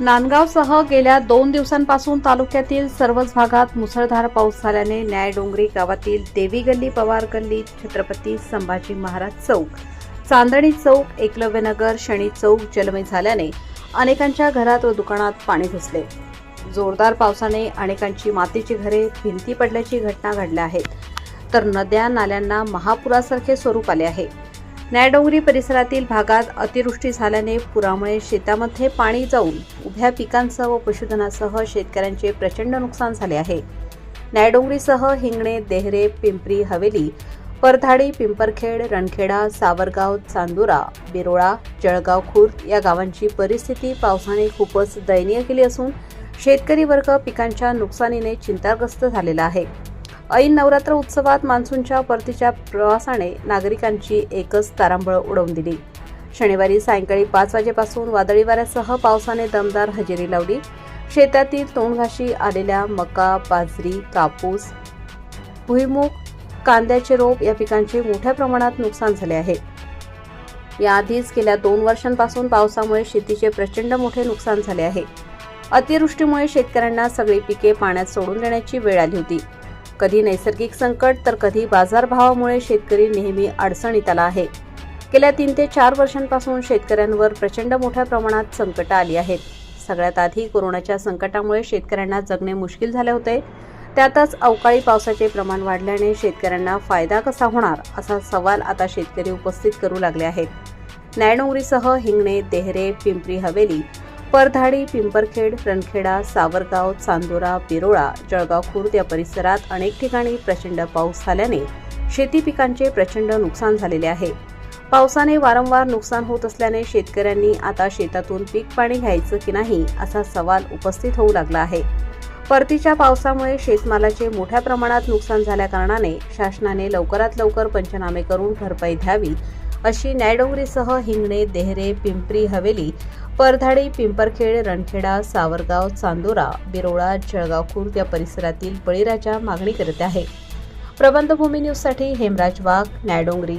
नांदगावसह गेल्या दोन दिवसांपासून तालुक्यातील सर्वच भागात मुसळधार पाऊस झाल्याने न्यायडोंगरी गावातील देवी गल्ली पवार गल्ली छत्रपती संभाजी महाराज चौक चांदणी चौक एकलव्यनगर शनी चौक जलमय झाल्याने अनेकांच्या घरात व दुकानात पाणी घुसले. जोरदार पावसाने अनेकांची मातीची घरे भिंती पडल्याची घटना घडल्या आहेत. तर नद्या नाल्यांना महापुरासारखे स्वरूप आले आहे. न्यायडोंगरी परिसरातील भागात अतिवृष्टी झाल्याने पुरामुळे शेतामध्ये पाणी जाऊन उभ्या पिकांसह व पशुधनासह शेतकऱ्यांचे प्रचंड नुकसान झाले आहे. न्यायडोंगरीसह हिंगणे देहरे पिंपरी हवेली परधाडी पिंपरखेड रणखेडा सावरगाव चांदुरा बिरोळा जळगाव खुर्द या गावांची परिस्थिती पावसाने खूपच दयनीय केली असून शेतकरी वर्ग पिकांच्या नुकसानीने चिंताग्रस्त झालेला आहे. ऐन नवरात्र उत्सवात मान्सूनच्या परतीच्या प्रवासाने नागरिकांची एकच तारांबळ उडवून दिली. शनिवारी सायंकाळी पाच वाजेपासून वादळी वाऱ्यासह पावसाने दमदार हजेरी लावली. शेतातील तोंडघाशी आलेल्या मका बाजरी कापूस भुईमूग कांद्याचे रोप या पिकांचे मोठ्या प्रमाणात नुकसान झाले आहे. याआधीच गेल्या दोन वर्षांपासून पावसामुळे शेतीचे प्रचंड मोठे नुकसान झाले आहे. अतिवृष्टीमुळे शेतकऱ्यांना सगळी पिके पाण्यात सोडून देण्याची वेळ आली होती. कधी नैसर्गिक संकट तर कधी बाजारभावामुळे शेतकरी नेहमी अडचणीत आला आहे. गेल्या तीन ते चार वर्षांपासून शेतकऱ्यांवर प्रचंड मोठ्या प्रमाणात संकट आली आहेत. सगळ्यात आधी कोरोनाच्या संकटामुळे शेतकऱ्यांना जगणे मुश्किल झाले होते. त्यातच अवकाळी पावसाचे प्रमाण वाढल्याने शेतकऱ्यांना फायदा कसा होणार असा सवाल आता शेतकरी उपस्थित करू लागले आहेत. न्यायडोंगरीसह हिंगणे देहरे पिंपरी हवेली परधाडी पिंपरखेड रणखेडा सावरगाव चांदोरा बिरोळा जळगाव खुर्द या परिसरात अनेक ठिकाणी प्रचंड पाऊस झाल्याने शेती पिकांचे प्रचंड नुकसान झालेले आहे. पावसाने वारंवार नुकसान होत असल्याने शेतकऱ्यांनी आता शेतातून पीक पाणी घ्यायचं की नाही असा सवाल उपस्थित होऊ लागला आहे. परतीच्या पावसामुळे शेतमालाचे मोठ्या प्रमाणात नुकसान झाल्याकारणाने शासनाने लवकरात लवकर पंचनामे करून भरपाई द्यावी अशी न्यायडोंगरीसह हिंगणे देहरे पिंपरी हवेली परधाडी पिंपरखेड रणखेडा सावरगाव चांदोरा बिरोळा जळगाव खुर्द या परिसरातील बळीराजा मागणी करत आहे. प्रबंधभूमी न्यूजसाठी हेमराज वाघ न्यायडोंगरी.